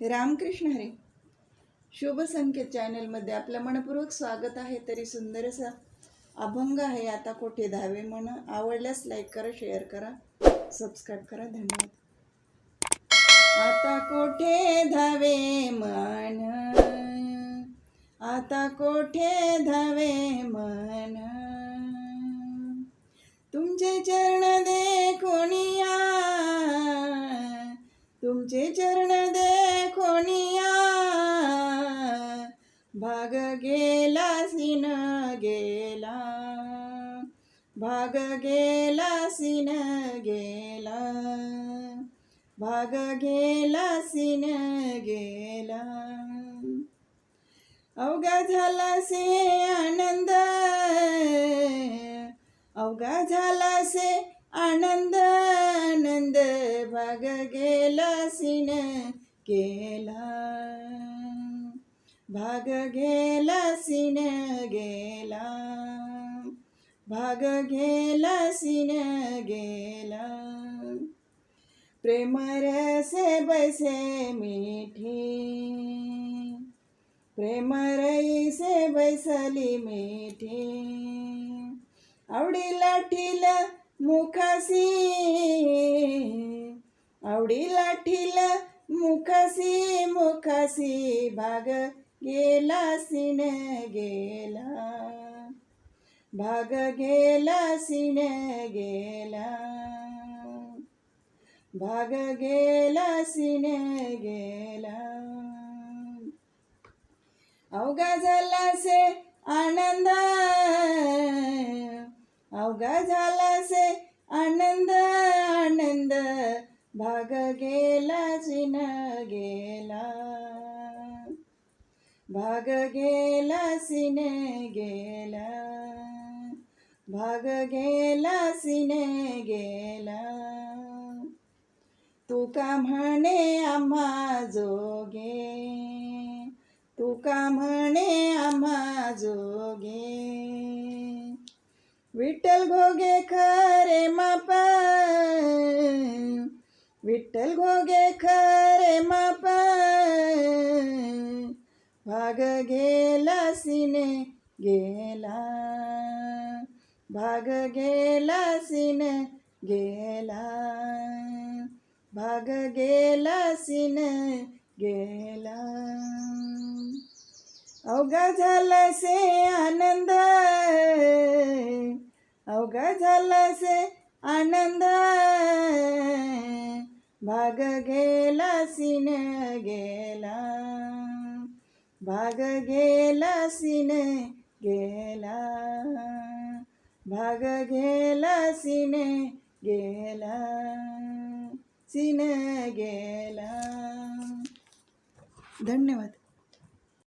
रामकृष्ण हरे. शुभ संकेत चॅनलमध्ये आपलं मनपूर्वक स्वागत आहे. तरी सुंदर असा अभंग आहे. आता कोठे धावे म्हण. आवडल्यास लाईक करा शेअर करा सबस्क्राईब करा. धन्यवाद. आता कोठे धावे मन आता कोठे धावे मन तुमचे चरण दे कोणिया तुमचे भाग गेला सिन गेला. भाग गेला सिन गेला. भाग गेला सिन गेला. अवघा झाला से आनंद. अवघा झाला से आनंद. आनंद भाग गेला सिन गेला. भाग घेला सिन गेला भाग घेला सिन गेला प्रेम रसे बसे मीठी. प्रेम रईसे बैसली मीठी. आवडीला लाठील मुखासी आवडीला लाठील मुखासी मुखासी भाग गेला सिन गेला. भाग गेला सिन गेला. भाग गेला सिन गेला. अवघा झाला से आनंद. अवघा झाला से आनंद आनंद. भाग गेला सिन गेला. भाग गेला सिने गेला. भाग गेला सिने गेला. तुका म्हणे आम्हा जोगे? तुका म्हणे आम्हा जोगे? विठ्ठल घोगे खरे माप. विठ्ठल घोगे खरे मापा. भाग गेला सिने गेला. भाग गेला सिने गेला. भाग गेला सिने गेला. अवघा झाला से आनंद. अवघा झाला से आनंद. भाग गेला सिने गेला. भाग गेला सिने गेला. भाग गेला सिने गेला. सिने गेला. धन्यवाद.